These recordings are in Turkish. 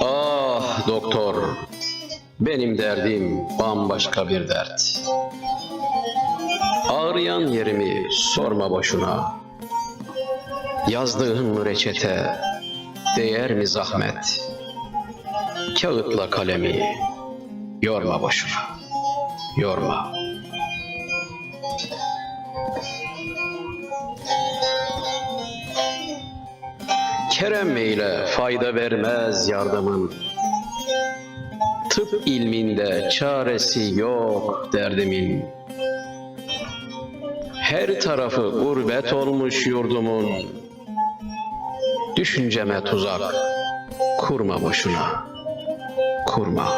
Ah doktor, benim derdim bambaşka bir dert. Ağrıyan yerimi sorma boşuna. Yazdığın reçete değer mi zahmet? Kağıtla kalemi yorma boşuna. Yorma. Kerem ile fayda vermez yardımın. Tıp ilminde çaresi yok derdimin. Her tarafı gurbet olmuş yurdumun. Düşünceme tuzak kurma boşuna. Kurma.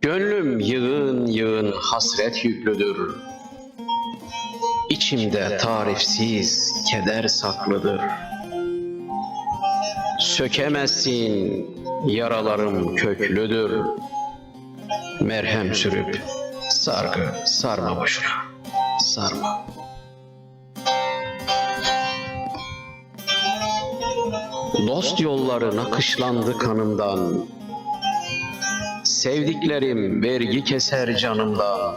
Gönlüm yığın yığın hasret yüklüdür. İçimde tarifsiz keder saklıdır. Sökemezsin yaralarım köklüdür. Merhem sürüp sargı sarma boşuna. Sarma. Dost yolları nakışlandı kanımdan. Sevdiklerim vergi keser canımdan.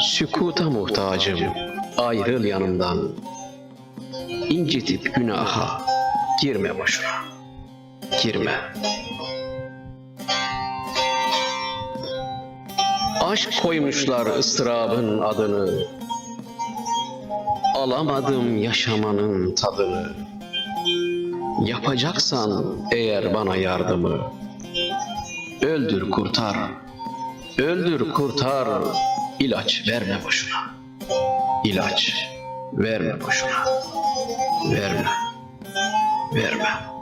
Sükuta muhtacım, ayrıl yanımdan. İncitip günaha girme boşuna, girme. Aşk koymuşlar ıstırabın adını. Alamadım yaşamanın tadını. Yapacaksan eğer bana yardımı, öldür kurtar, öldür kurtar, ilaç verme boşuna. İlaç verme boşuna. Verme, verme.